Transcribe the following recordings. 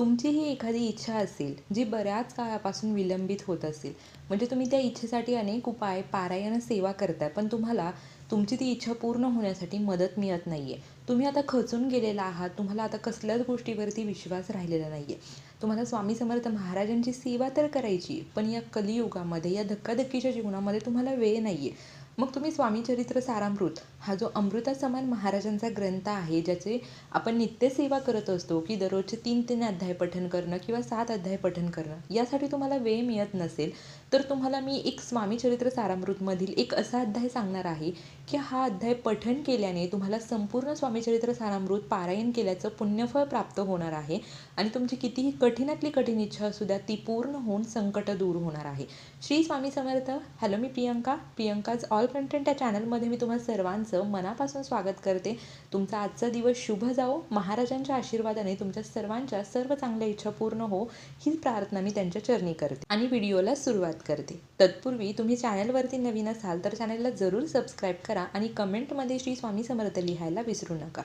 तुमची ही एखादी इच्छा असेल जी बऱ्याच काळापासून विलंबित होत असेल म्हणजे तुम्ही त्या इच्छेसाठी अनेक उपाय पारायण सेवा करताय पण तुम्हाला तुमची ती इच्छा पूर्ण होण्यासाठी मदत मिळत नाही आहे तुम्ही आता खचून गेलेला आहात तुम्हाला आता कसल्याच गोष्टीवरती विश्वास राहिलेला नाही आहे तुम्हाला स्वामी समर्थ महाराजांची सेवा तर करायची पण या कलियुगामध्ये या धक्काधक्कीच्या जीवनामध्ये तुम्हाला वेळ नाही आहे मग तुम्ही स्वामी चरित्र सारामृत हा जो अमृतासमान महाराजांचा ग्रंथ आहे ज्याचे आपण नित्यसेवा करत असतो की दररोजचे तीन तीन अध्याय पठन करणं किंवा सात अध्याय पठन करणं यासाठी तुम्हाला वेळ मिळत नसेल तर तुम्हाला मी एक स्वामी चरित्र सारामृतमधील एक असा अध्याय सांगणार आहे की हा अध्याय पठण केल्याने तुम्हाला संपूर्ण स्वामीचरित्र सारामृत पारायण केल्याचं पुण्यफळ प्राप्त होणार आहे आणि तुमची कितीही कठीणातली कठीण इच्छा असू द्या ती पूर्ण होऊन संकट दूर होणार आहे. श्री स्वामी समर्थ. हॅलो मी प्रियंका. प्रियंकाज ऑल कंटेंट या चॅनलमध्ये मी तुम्हाला सर्वांचं मनापासून स्वागत करते. तुमचा आजचा दिवस शुभ जाओ महाराजांच्या आशीर्वादाने तुमच्या सर्वांच्या सर्व चांगल्या इच्छा पूर्ण हो. हीच प्रार्थना मी त्यांच्या चरणी करते. आणि व्हिडिओला सुरुवात करते. तत्पूर्वी तुम्ही चॅनलवरती नवीन असाल तर चॅनलला जरूर सबस्क्राईब करा आणि कमेंटमध्ये श्री स्वामी समर्थ लिहायला विसरू नका.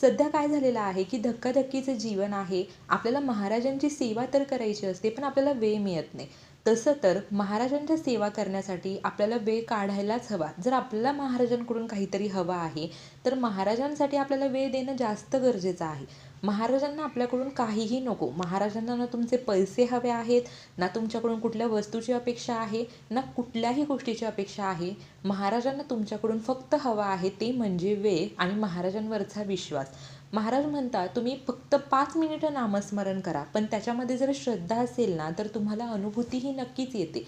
सध्या काय झालेलं आहे की धक्काधक्कीचं जीवन आहे. आपल्याला महाराजांची सेवा तर करायची असते पण आपल्याला वेळ मिळत नाही. तसं तर महाराजांच्या सेवा करण्यासाठी आपल्याला वेळ काढायलाच हवा. जर आपल्याला महाराजांकडून काहीतरी हवं आहे तर महाराजांसाठी आपल्याला वेळ देणं जास्त गरजेचं आहे. महाराजांना आपल्याकडून काहीही नको. महाराजांना ना तुमचे पैसे हवे आहेत ना तुमच्याकडून कुठल्या वस्तूची अपेक्षा आहे ना कुठल्याही गोष्टीची अपेक्षा आहे. महाराजांना तुमच्याकडून फक्त हवा आहे ते म्हणजे वेळ आणि महाराजांवरचा विश्वास. महाराज म्हणतात तुम्ही फक्त पाच मिनिटं नामस्मरण करा पण त्याच्यामध्ये जर श्रद्धा असेल ना तर तुम्हाला अनुभूतीही नक्कीच येते.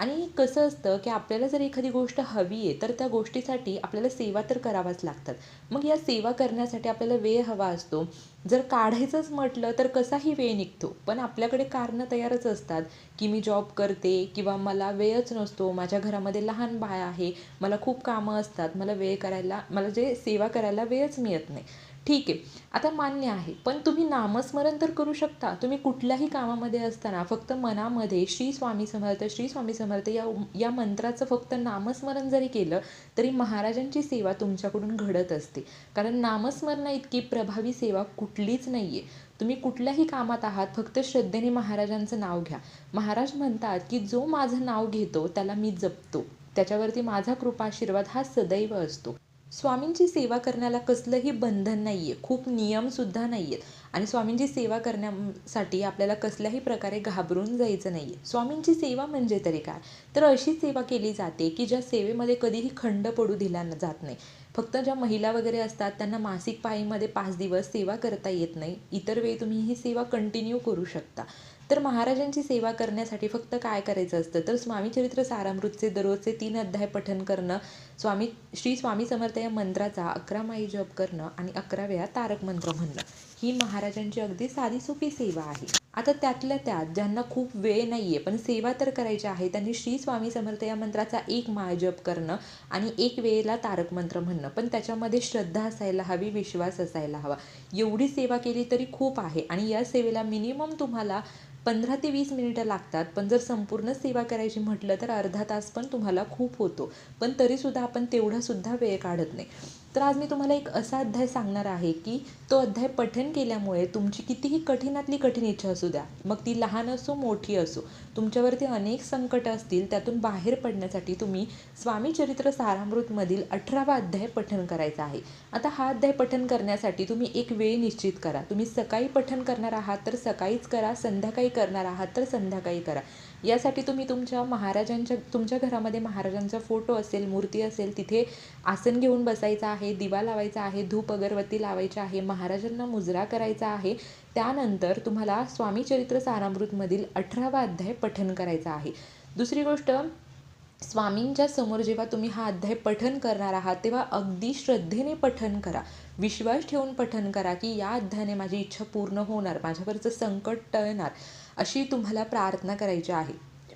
आणि कसं असतं की आपल्याला जर एखादी गोष्ट हवी आहे तर त्या गोष्टीसाठी आपल्याला सेवा तर करावाच लागतात. मग या सेवा करण्यासाठी आपल्याला वेळ हवा असतो. जर काढायचंच म्हटलं तर कसाही वेळ निघतो. पण आपल्याकडे कारणं तयारच असतात की मी जॉब करते किंवा मला वेळच नसतो माझ्या घरामध्ये लहान बाळ आहे मला खूप कामं असतात मला वेळ करायला मला जे सेवा करायला वेळच मिळत नाही. ठीक आहे. आता मान्य आहे. पण तुम्ही नामस्मरण तर करू शकता. तुम्ही कुठल्याही कामामध्ये असताना फक्त मनामध्ये श्री स्वामी समर्थ श्री स्वामी समर्थ या या मंत्राचं फक्त नामस्मरण जरी केलं तरी महाराजांची सेवा तुमच्याकडून घडत असते. कारण नामस्मरणा इतकी प्रभावी सेवा कुठलीच नाही आहे तुम्ही कुठल्याही कामात आहात फक्त श्रद्धेने महाराजांचं नाव घ्या. महाराज म्हणतात की जो माझं नाव घेतो त्याला मी जपतो. त्याच्यावरती माझा कृपाशीर्वाद हा सदैव असतो. स्वामींची सेवा करण्याला कसलंही बंधन नाही आहे खूप नियमसुद्धा नाही आहेत आणि स्वामींची सेवा करण्यासाठी आपल्याला कसल्याही प्रकारे घाबरून जायचं नाही आहे स्वामींची सेवा म्हणजे तरी काय? तर अशी सेवा केली जाते की ज्या सेवेमध्ये कधीही खंड पडू दिला जात नाही. फक्त ज्या महिला वगैरे असतात त्यांना मासिक पाळीमध्ये पाच दिवस सेवा करता येत नाही. इतर वेळी तुम्ही ही सेवा कंटिन्यू करू शकता. तर महाराजांची सेवा करण्यासाठी फक्त काय करायचं असतं? तर स्वामी चरित्र सारामृतचे दररोजचे तीन अध्याय पठन करणं स्वामी श्री स्वामी समर्थ या मंत्राचा अकरा माई जप करणं आणि अकरा वेळा तारक मंत्र म्हणणं. ही महाराजांची अगदी साधी सोपी सेवा आहे. आता त्यातल्या त्यात ज्यांना खूप वेळ नाही आहे पण सेवा तर करायची आहे त्यांनी श्री स्वामी समर्थ या मंत्राचा एक माळ जप करणं आणि एक वेळेला तारक मंत्र म्हणणं. पण त्याच्यामध्ये श्रद्धा असायला हवी विश्वास असायला हवा. एवढी सेवा केली तरी खूप आहे आणि या सेवेला मिनिमम तुम्हाला पंधरा ते वीस मिनिटं लागतात पण जर संपूर्ण सेवा करायची म्हटलं तर अर्धा तास पण तुम्हाला खूप होतो. पण तरीसुद्धा आपण तेवढासुद्धा वेळ काढत नाही. तर आज मी तुम्हाला एक असा अध्याय सांगणार आहे की तो अध्याय पठन केल्यामुळे तुमची कितीही कठीणातली कठीण इच्छा असू द्या मग ती लहान असो मोठी असो तुमच्यावरती अनेक संकट असतील त्यातून बाहेर पडण्यासाठी तुम्ही स्वामी चरित्र सारामृतमधील अठरावा अध्याय पठन करायचा आहे. आता हा अध्याय पठन करण्यासाठी तुम्ही एक वेळ निश्चित करा. तुम्ही सकाळी पठन करणार आहात तर सकाळीच करा संध्याकाळी करणार आहात तर संध्याकाळी करा. यासाठी तुम्ही तुमच्या महाराजांच्या तुमच्या घरामध्ये महाराजांचा फोटो असेल मूर्ती असेल तिथे आसन घेऊन बसायचं आहे दिवा लावायचा आहे धूप अगरबत्ती लावायची आहे महाराजांना मुजरा करायचा आहे. त्यानंतर तुम्हाला स्वामी चरित्र सारामृतमधील अठरावा अध्याय पठन करायचा आहे. दुसरी गोष्ट स्वामींच्या समोर जेव्हा तुम्ही हा अध्याय पठन करणार आहात तेव्हा अगदी श्रद्धेने पठन करा. विश्वास ठेवून पठन करा की या अध्यायाने माझी इच्छा पूर्ण होणार माझ्यावरचं संकट टळणार. अशी तुम्हाला प्रार्थना करायची आहे.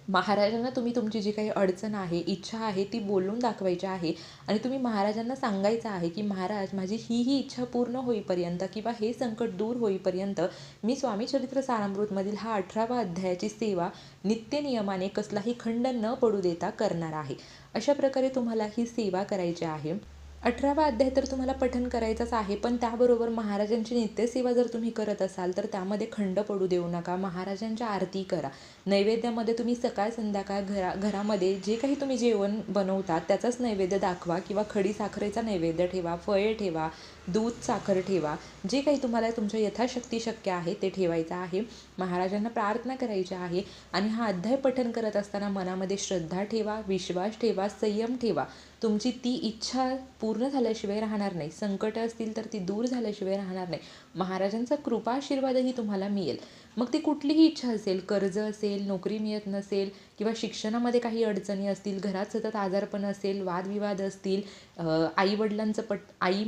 महाराजांना तुम्ही तुमची जी काही अडचण आहे इच्छा आहे ती बोलून दाखवायची आहे. आणि तुम्ही महाराजांना सांगायचं आहे की महाराज माझी ही ही इच्छा पूर्ण होईपर्यंत किंवा हे संकट दूर होईपर्यंत मी स्वामी चरित्र सारामृतमधील हा अठरावा अध्यायाची सेवा नित्य नियमाने कसलाही खंड न पडू देता करणार आहे. अशा प्रकारे तुम्हाला ही सेवा करायची आहे. अठरावा अध्याय तर तुम्हाला पठन करायचाच आहे पण त्याबरोबर महाराजांची नित्यसेवा जर तुम्ही करत असाल तर त्यामध्ये खंड पडू देऊ नका. महाराजांच्या आरती करा. नैवेद्यामध्ये तुम्ही सकाळ संध्याकाळ घरा घरामध्ये जे काही तुम्ही जेवण बनवतात त्याचाच नैवेद्य दाखवा किंवा खडी साखरेचा नैवेद्य ठेवा फळे ठेवा दूध साखर ठेवा. जे काही तुम्हाला तुमच्या यथाशक्ती शक्य आहे ते ठेवायचं आहे. महाराजांना प्रार्थना करायची आहे आणि हा अध्याय पठन करत असताना मनामध्ये श्रद्धा ठेवा विश्वास ठेवा संयम ठेवा. तुमची ती इच्छा पूर्ण झाल्याशिवाय राहणार नाही. संकटं असतील तर ती दूर झाल्याशिवाय राहणार नाही. महाराजांचा कृपा आशीर्वादही तुम्हाला मिळेल. मग ती कुठलीही इच्छा असेल कर्ज असेल नोकरी मिळत नसेल किंवा शिक्षणामध्ये काही अडचणी असतील घरात सतत आजारपण असेल वादविवाद असतील आईवडिलांचं पट आई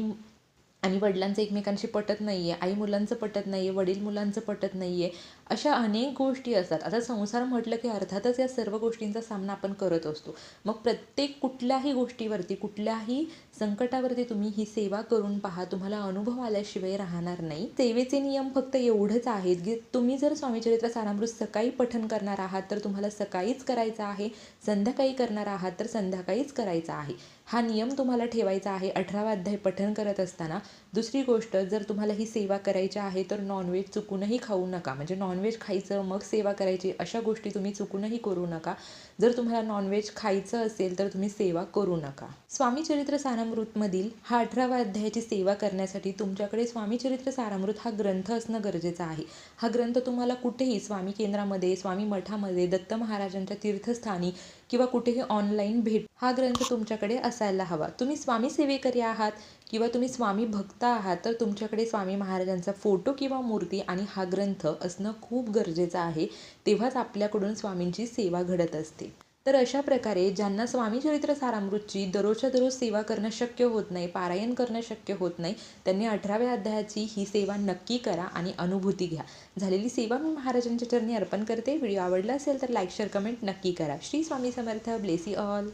आणि वडिलांचं एकमेकांशी पटत नाही आहे आई मुलांचं पटत नाही आहे वडील मुलांचं पटत नाही आहे अशा अनेक गोष्टी असतात. आता संसार म्हटलं की अर्थातच या सर्व गोष्टींचा सामना आपण करत असतो. मग प्रत्येक कुठल्याही गोष्टीवरती कुठल्याही संकटावरती तुम्ही ही सेवा करून पहा. तुम्हाला अनुभव आल्याशिवाय राहणार नाही. सेवेचे नियम फक्त एवढंच आहेत की तुम्ही जर स्वामीचरित्र सारामृत सकाळी पठन करणार आहात तर तुम्हाला सकाळीच करायचं आहे. संध्याकाळी करणार आहात तर संध्याकाळीच करायचा आहे. हा नियम तुम्हाला ठेवायचा आहे. अठरावा अध्याय पठन करत असताना दुसरी गोष्ट जर तुम्हाला ही सेवा करायची आहे तर नॉनव्हेज चुकूनही खाऊ नका. म्हणजे नॉन नॉनव्हेज खायचं मग सेवा करायची अशा गोष्टी तुम्ही चुकूनही करू नका. जर तुम्हाला नॉनव्हेज खायचं असेल तर तुम्ही सेवा करू नका. स्वामी चरित्र सारामृतमधील हा अठरावा अध्यायाची सेवा करण्यासाठी तुमच्याकडे स्वामी चरित्र सारामृत हा ग्रंथ असणं गरजेचं आहे. हा ग्रंथ तुम्हाला कुठेही स्वामी केंद्रामध्ये स्वामी मठामध्ये दत्त महाराजांच्या तीर्थस्थानी किंवा कुठेही ऑनलाईन भेट हा ग्रंथ तुमच्याकडे असायला हवा. तुम्ही स्वामी सेवेकरी आहात किंवा तुम्ही स्वामी भक्त आहात तर तुमच्याकडे स्वामी महाराजांचा फोटो किंवा मूर्ती आणि हा ग्रंथ असणं खूप गरजेचं आहे. तेव्हाच आपल्याकडून स्वामींची सेवा घडत असते. तर अशा प्रकारे ज्यांना स्वामी चरित्र सारामृतची दररोजच्या दररोज सेवा करणं शक्य होत नाही पारायण करणं शक्य होत नाही त्यांनी अठराव्या अध्यायाची ही सेवा नक्की करा आणि अनुभूती घ्या. झालेली सेवा मी महाराजांच्या चरणी अर्पण करते. व्हिडिओ आवडला असेल तर लाईक शेअर कमेंट नक्की करा. Shri Swami Samarth. Bless you all.